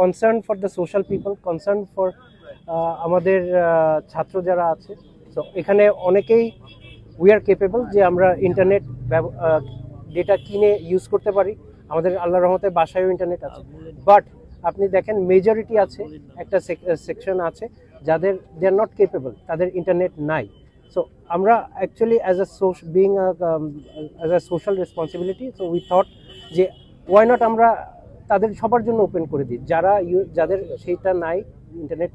Concern for the social people concern for আমাদের ছাত্র যারা আছে। তো এখানে অনেকেই উই আর কেপেবল যে আমরা ইন্টারনেট ডেটা কিনে ইউজ করতে পারি। আমাদের আল্লাহ রহমতের বাসায়ও ইন্টারনেট আছে। বাট আপনি দেখেন মেজরিটি আছে, একটা সেকশন আছে, যাদের দে আর নট কেপেবল তাদের ইন্টারনেট নাই। সো আমরা actually as a সোশ being as a social responsibility so we thought যে ওয়াই নট আমরা তাদের সবার জন্য ওপেন করে দিই। যারা যাদের সেইটা নাই ইন্টারনেট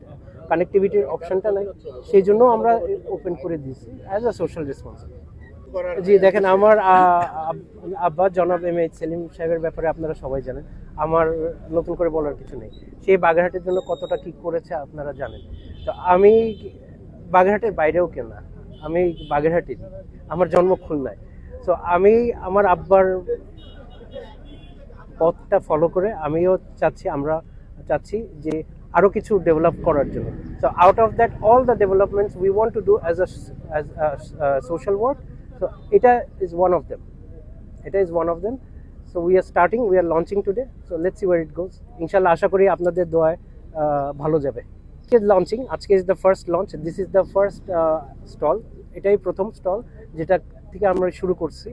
কানেক্টিভিটির অপশনটা নাই সেই জন্য আমরা ওপেন করে দিয়েছি অ্যাজ আ সোশ্যাল রেসপন্সিবিলিটি জি, দেখেন আমার আব্বা জনাব এম এইচ সেলিম সাহেবের ব্যাপারে আপনারা সবাই জানেন। আমার নতুন করে বলার কিছু নেই। সেই বাগেরহাটের জন্য কতটা কি করেছে আপনারা জানেন। তো আমি বাগেরহাটের বাইরেও কেউ না। আমি বাগেরহাটি আমার জন্ম খুলনায়। তো আমি, আমার আব্বার পথটা ফলো করে আমিও চাচ্ছি, আমরা চাচ্ছি যে আরও কিছু ডেভেলপ করার জন্য। So out of that all the developments we want to do as a as social work so এটা ইজ ওয়ান অফ দেম এটা is one of them so we are starting we are launching today so let's where it goes ইনশাল্লাহ আশা করি আপনাদের দোয়ায় ভালো যাবে। আজকে লঞ্চিং আজকে is the first launch this is the first stall এটাই প্রথম স্টল যেটা থেকে আমরা শুরু করছি।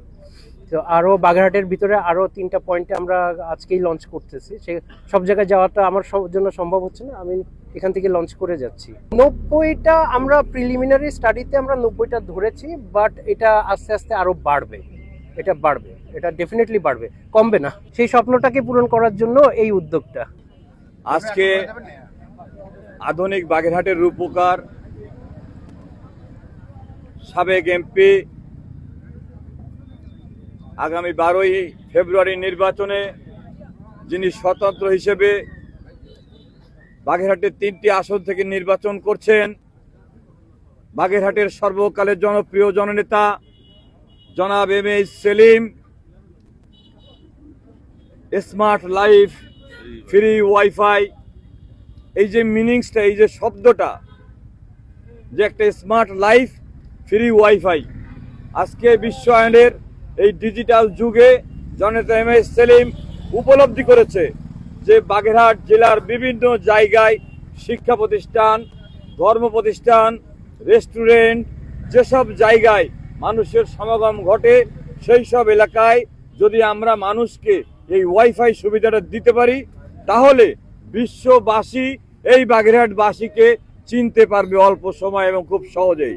তো আরও বাগেরহাটের ভিতরে আরও তিনটা পয়েন্টে আমরা আজকেই লঞ্চ করতেছি। সে সব জায়গায় যাওয়াটা আমার সব- জন্য সম্ভব হচ্ছে না, আমি এখান থেকে লঞ্চ করে যাচ্ছি। নব্বইটা আমরা প্রিলিমিনারি স্টাডিতে আমরা নব্বইটা ধরেছি বাট এটা আস্তে আস্তে আরও বাড়বে। এটা বাড়বে, এটা ডেফিনেটলি বাড়বে, কমবে না। সেই স্বপ্নটাকে পূরণ করার জন্য এই উদ্যোগটা। আজকে আধুনিক বাগেরহাটের রূপকার, সাবেক এমপি আগামী বারোই ফেব্রুয়ারি নির্বাচনে যিনি স্বতন্ত্র হিসেবে বাগেরহাটের তিনটি আসন থেকে নির্বাচন করছেন, বাগেরহাটের সর্বকালের জনপ্রিয় জননেতা জনাব M H Selim, smart life, free wifi, এই যে মিনিংসটা, এই যে শব্দটা, যে একটা স্মার্ট লাইফ, ফ্রি ওয়াইফাই, আজকে বিশ্বায়নের এই ডিজিটাল যুগে জনতা এম এস সেলিম উপলব্ধি করেছে যে বাগেরহাট জেলার বিভিন্ন জায়গায় শিক্ষা প্রতিষ্ঠান, ধর্ম প্রতিষ্ঠান, রেস্টুরেন্ট, যেসব জায়গায় মানুষের সমাগম ঘটে, সেই সব এলাকায় যদি আমরা মানুষকে এই ওয়াইফাই সুবিধাটা দিতে পারি, তাহলে বিশ্ববাসী এই বাগেরহাটবাসীকে চিনতে পারবে অল্প সময় এবং খুব সহজেই।